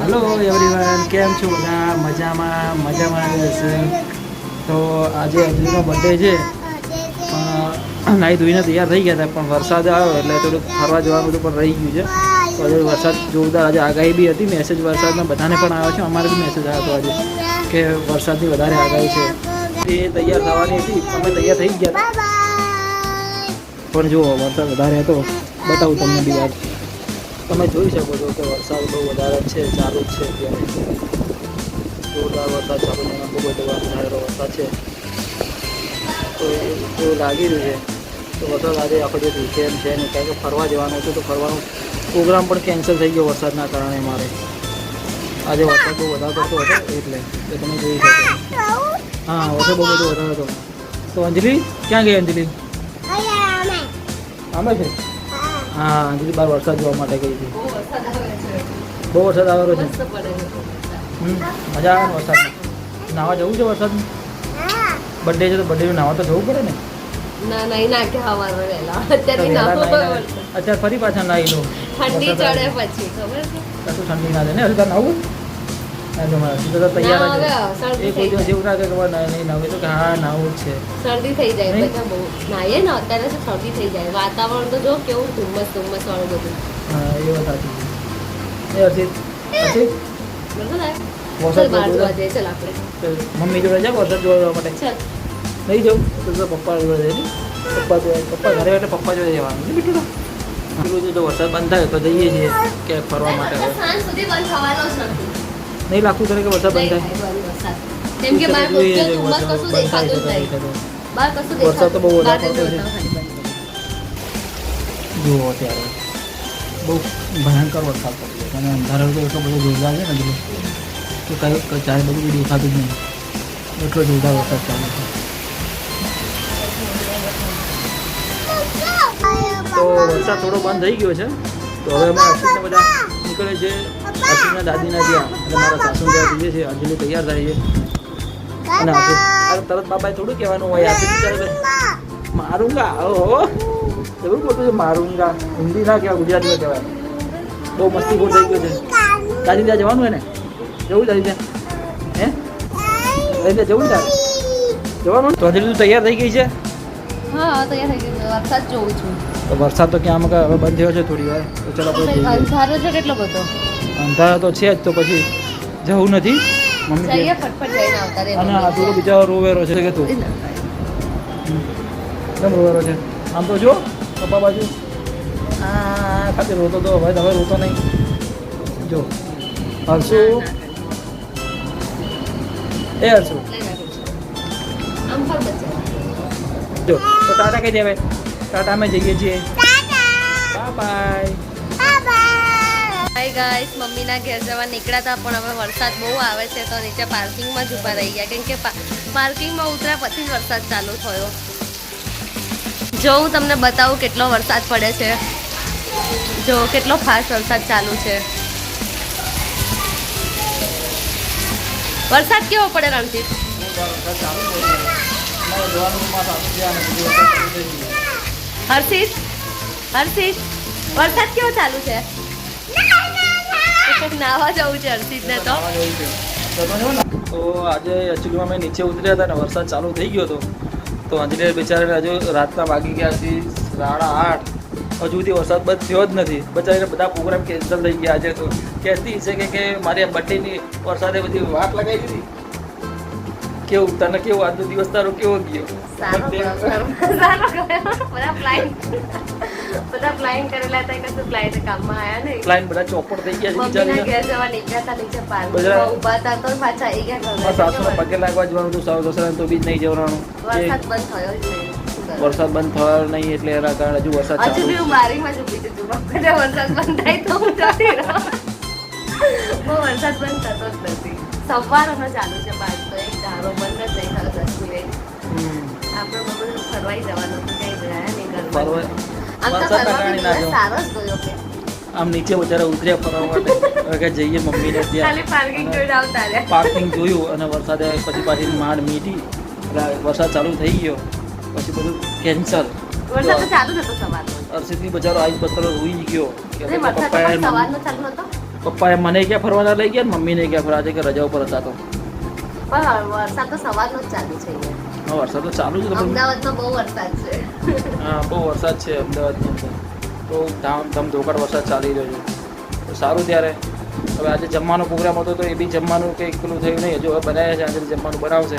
Hello everyone કેમ છો બધા? મજામાં? મજામાં આવી જશે. તો આજે અંજલિનો બર્થડે છે. પણ નાહી ધોઈને તૈયાર થઈ ગયા હતા પણ વરસાદ આવ્યો એટલે થોડુંક ફરવા જવાનું બધું પણ રહી ગયું છે. તો આજે વરસાદ જોરદાર આજે આગાહી બી હતી. મેસેજ વરસાદના બધાને પણ આવ્યો છે. અમારે બી મેસેજ આવ્યો હતો આજે કે વરસાદની વધારે આગાહી છે. એ તૈયાર થવાની હતી. અમે તૈયાર થઈ ગયા પણ જુઓ વરસાદ વધારે હતો. બતાવું તમને બી વાત. તમે જોઈ શકો છો કે વરસાદ બહુ વધારે છે ચાલુ જ છે અત્યારે. જોરદાર વરસાદ ચાલુ છે બહુ બધો વધારેલો વરસાદ છે. તો એવું લાગી રહ્યું છે. તો વરસાદ આજે આખો જે વીકેન્ડ છે ને કારણ કે ફરવા જવાનું હતું તો ફરવાનું પ્રોગ્રામ પણ કેન્સલ થઈ ગયો વરસાદના કારણે મારે. આજે વરસાદ બહુ વધારે પડતો હતો એટલે એ તમે જોઈ શકો હા વરસાદ બહુ બધો વધારે હતો. તો અંજલિ ક્યાં ગઈ અંજલિ? આમાં છે? હા અંજલિ બાર વરસાદ જોવા માટે ગઈ હતી. બહુ વરસાદ આવે છે. આવેલો છે. વરસાદ. મજા આવે ને વરસાદમાં. નાવા જવું છે વરસાદ બર્થડે છે તો બર્થડે નાવા તો જવું પડે ને. અત્યારે વરસાદ. ફરી પાછા નાહી લો ઠંડી ચડે પછી ખબર છે? કશું ઠંડી ના દે ને હલકા નાવું? શરદી થઈ દિવસ એવું લાગે કે મારે નહીં નાવું એ તો કે હા નાવું જ છે. શરદી થઈ જાય બધા બહુ નાહીએ ને અત્યારે શરદી થઈ જાય. વાતાવરણ તો જો કેવું ધુમ્મસ ધુમ્મસ વાળું બધું. હા એ વાત સાચી જોવા મમ્મી જોડે જા વરસાદ જોવા માટે. ચાલ. નહીં જવું? તો તો પપ્પા જોડે જઈએ પપ્પા જોડે પપ્પા ઘરે એટલે પપ્પા જોડે જવાનું. ને બીટું. જો વરસાદ બંધ થાય તો જઈએ છીએ કે ફરવા માટે. સાંજ સુધી બંધ થવાનો જ નથી. નહીં લાગતું તને કે વરસાદ બંધ નહીં થાય થાય બંધ વરસાદ કેમ કે બહાર જોઈએ છે ધુમ્મસ વરસાદ કશું બંધ થાય દેખાતું જ છે નહીં તો બહાર કશું વરસાદ તો બહુ દેખાતું વધારે બહાર પડતો છે. જઈને ખાલી બંધ. જુઓ અત્યારે બહુ ભયંકર વરસાદ પડ્યો છે અને અંધારો તો એટલો બધો જોરદાર છે ને બધું કે કયું કે ચારે બધું બી દેખાતું જ નહીં એટલો જોરદાર વરસાદ ચાલુ છે તો વરસાદ થોડો બંધ થઈ ગયો છે તો હવે અમે અશ્વિનને બધા નીકળે છે અશ્વિનના દાદીના ત્યાં. અને મારા સાસુ ત્યાં જઈએ છીએ. અંજલિ તૈયાર થાય છે. અને આપણે તરત બાબાએ થોડું કહેવાનું હોય. આપણે બિચારા મારુંગા. ઓહો. એવું બોલતું છે મારુંગા. હિન્દી ના કહેવાય ગુજરાતીમાં કહેવાય. બહુ મસ્તી ખોટ થઈ ગયો છે. દાદી ત્યાં જવાનું હોય ને જવું દાદી ત્યાં? હે? દાદી ત્યાં જવું ને તારે? જવાનું? તો અંજલિ તૈયાર થઈ ગઈ છે? હા તૈયાર થઈ ગયું વરસાદ જોઉં છું. તો વરસાદ તો ક્યાં હવે બંધ થયો છે થોડી વાર તો ચલો આપણે અંધારો છે કેટલો બધો? અંધારા તો છે જ તો પછી જવું નથી. મમ્મી જઈએ ફટફટ જઈને આવતા રે અને આ તો બિચારો રોવેરો છે કે તું? કેમ રોવેરો છે? આમ તો જો પપ્પા બાજુ. આ ખાતે રોતો તો હવે હવે રોતો નહીં. જો. હરસુ એ હરસુ જો. તો ટાટા કહી દેવે ટાટા અમે જઈએ છીએ. બાય બાય ગાઈસ મમ્મીના ઘેર જવા નીકળ્યા હતા પણ હવે વરસાદ બહુ આવે છે તો નીચે પાર્કિંગમાં જ ઊભા રહી ગયા કેમ કે પાર્કિંગમાં ઉતર્યા પછી જ વરસાદ ચાલુ થયો. જો હું તમને બતાવું કેટલો વરસાદ પડે છે. જો કેટલો ફાસ્ટ વરસાદ ચાલુ છે. વરસાદ કેવો પડે રણજીત હર્ષિત? હર્ષિત? વરસાદ કેવો ચાલુ છે? નાવા જવું છે હર્ષિતને તો. તો આજે એકચ્યુઅલીમાં અમે નીચે ઉતર્યા હતા ને, વરસાદ ચાલુ થઈ ગયો હતો. તો અંજલિ બિચારાને હજુ રાતના વાગી ગયા હતી સાડા આઠ. હજુ સુધી વરસાદ બંધ થયો જ નથી. બચારીને બધા પ્રોગ્રામ કેન્સલ થઈ ગયા. આજે તો કહેતી છે કે કે મારી આ બર્થડેની વરસાદે બધી વાત લગાવી દીધી. કેવું? તને કેવું? આજનો દિવસ તારો કેવો ગયો? સારો. બધા પ્લાન બધા પ્લાન કરેલા હતા કશું પ્લાન કામમાં આયા નહીં. લાઈન બધા ચોપડ થઈ ગયા છે મમ્મીના ઘેર જવા નીકળ્યા હતા નીચે પાર્કમાં ઊભા હતા તો પાછા આવી ગયા મારા ઘરમાં. સાસુને પગે લાગવા જવાનું હતું સાસુ સસરાને તો બી નહીં જવાનું. વરસાદ બંધ થયો જ નહીં. વરસાદ બંધ થયો નહીં એટલે એના કારણે હજુ વરસાદ હજુ બી હું બારીમાં જ ઊભી છું વરસાદ બંધ થાય તો હું જતી રહું. બહુ વરસાદ બંધ થતો જ નથી. સવારનો ચાલુ છે બાદ તો એક ધારો બંધ જ નહીં થયો દસ મિનિટ. આપણે બધું ફરવાઈ જવાનું કઈ ગયા નહીં ફરવા- ઘરમાં આમ તો વરસાદના ફરવાનો કારણે ના દિવસ જાઓ. સારો જ ગયો કે. આમ નીચે બચારા ઉતર્યા ફરવા માટે. કે જઈએ મમ્મીને ત્યાં. પાર્કિંગ જોઈને આવતા રહ્યા. પાર્કિંગ જોયું અને વરસાદે પછી પાછી માંડ મીટી. એટલે વરસાદ ચાલુ થઈ ગયો. પછી બધું કેન્સલ વરસાદ ચાલુ હતો સવારનો. બચારો આઈ રોઈ ગયો. કે પપ્પાએ સવારનો ચાલુ પપ્પાએ મને ક્યાં ફરવાના લઈ ગયા ને મમ્મીને ક્યાં ફરવા? છે કે રજા ઉપર હતા તો. વરસાદ તો સવારનો જ ચાલુ છે હા વરસાદ તો ચાલુ છે અમદાવાદમાં બહુ વરસાદ છે. હા બહુ વરસાદ છે અમદાવાદની અંદર. ધામ ધામ ધોકડ વરસાદ ચાલી રહ્યો છે. તો સારું ત્યારે. હવે આજે જમવાનો પ્રોગ્રામ હતો તો એ બી જમવાનું કંઈ પેલું થયું નહીં. હજુ હવે બનાવ્યા છે આજે જમવાનું બનાવશે.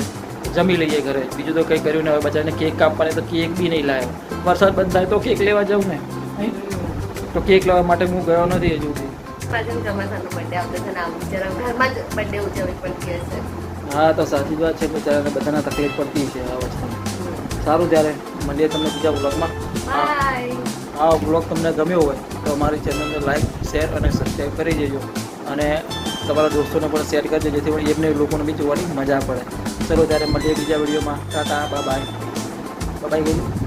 જમી લઈએ ઘરે. બીજું તો કંઈ કર્યું નહીં. હવે બચાવીને કેક કાપવાની તો કેક બી નહીં લાવ્યો. વરસાદ બંધ થાય તો કેક લેવા જાઉં ને? તો કેક લેવા માટે હું ગયો નથી હજુ સુધી ચોમાસાનો બર્થડે આવતો છે ને આમ જરા ઘરમાં જ બર્થડે ઉજવણી પડતી હશે. હા તો સાચી વાત છે બિચારાને બધાને તકલીફ પડતી છે આ વસ્તુ. સારું ત્યારે મળીએ તમને બીજા બ્લોગમાં આ બ્લોગ તમને ગમ્યો હોય તો અમારી ચેનલને લાઈક શેર અને સબસ્ક્રાઈબ કરી દેજો. અને તમારા દોસ્તોને પણ શેર કરજો જેથી પણ એમને લોકોને બી જોવાની મજા પડે. ચલો ત્યારે મળીએ બીજા વિડીયોમાં. ટાટા બાય બાય બાય ગયું